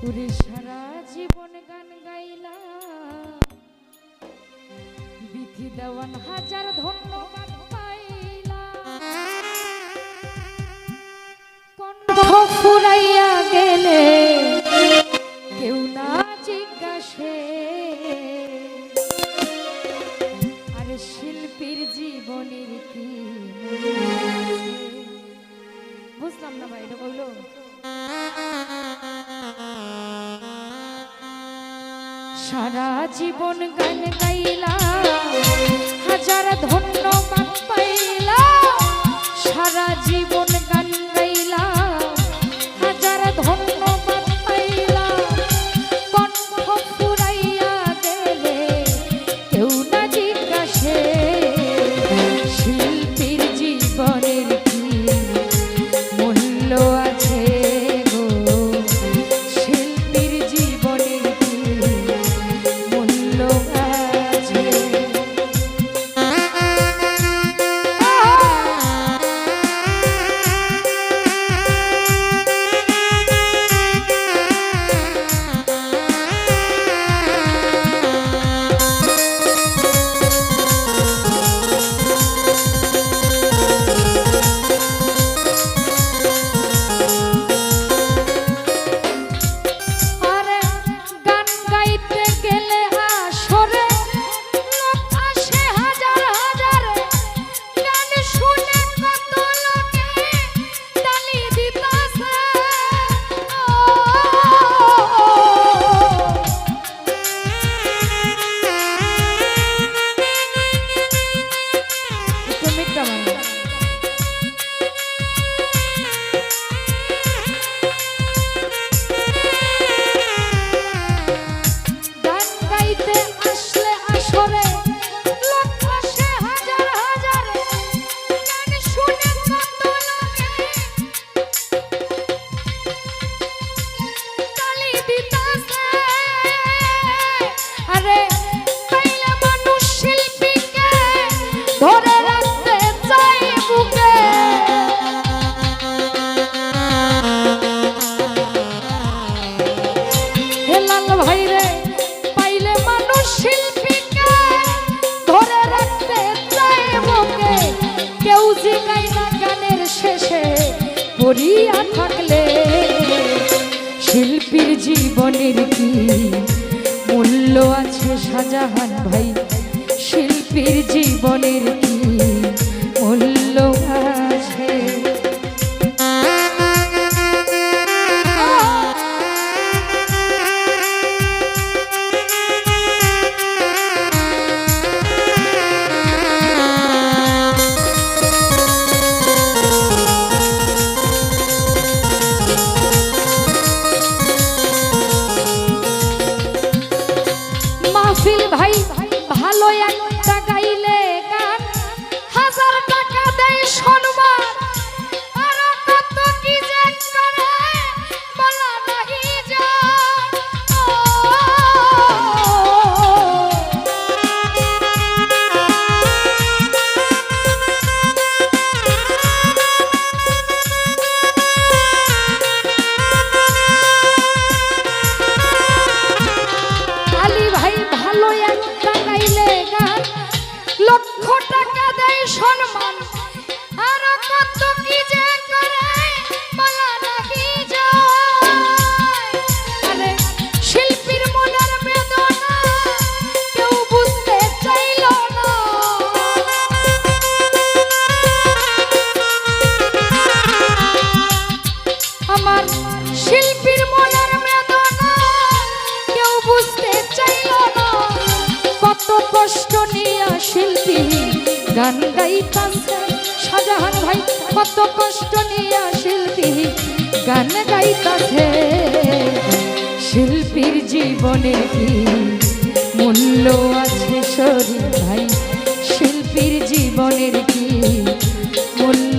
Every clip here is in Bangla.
তোরে সারা জীবন গান গাইলা বিধি দেওয়ান হাজার ধন্যবাদ ফুরাইয়া গেলে কেউ না জিজ্ঞাসে। আর শিল্পীর জীবনের কি বুঝলাম না ভাই, এটা বলল সারা জীবন গান গাইলা Love. পড়িয়া থাকলে শিল্পীর জীবনের কি মূল্য আছে সাজাহান ভাই? শিল্পীর জীবনের রসিল ভাই ভালো এক শিল্পী, গান গাইতাম সাজাহান ভাই, কত কষ্ট নিয়া শিল্পী, গান গাইতাছে শিল্পীর জীবনে কি মূল্য আছে শরীর ভাই? শিল্পীর জীবনের কি মূল্য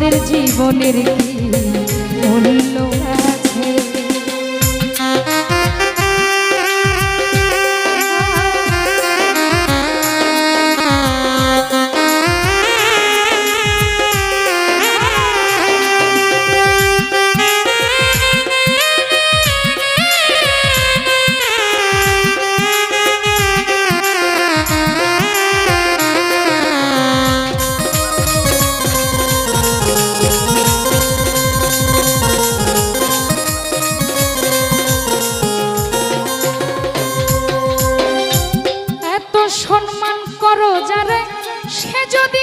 আমাদের জীবনের কি সে যদি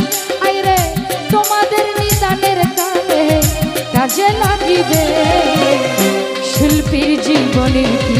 শিল্পীর জীবনের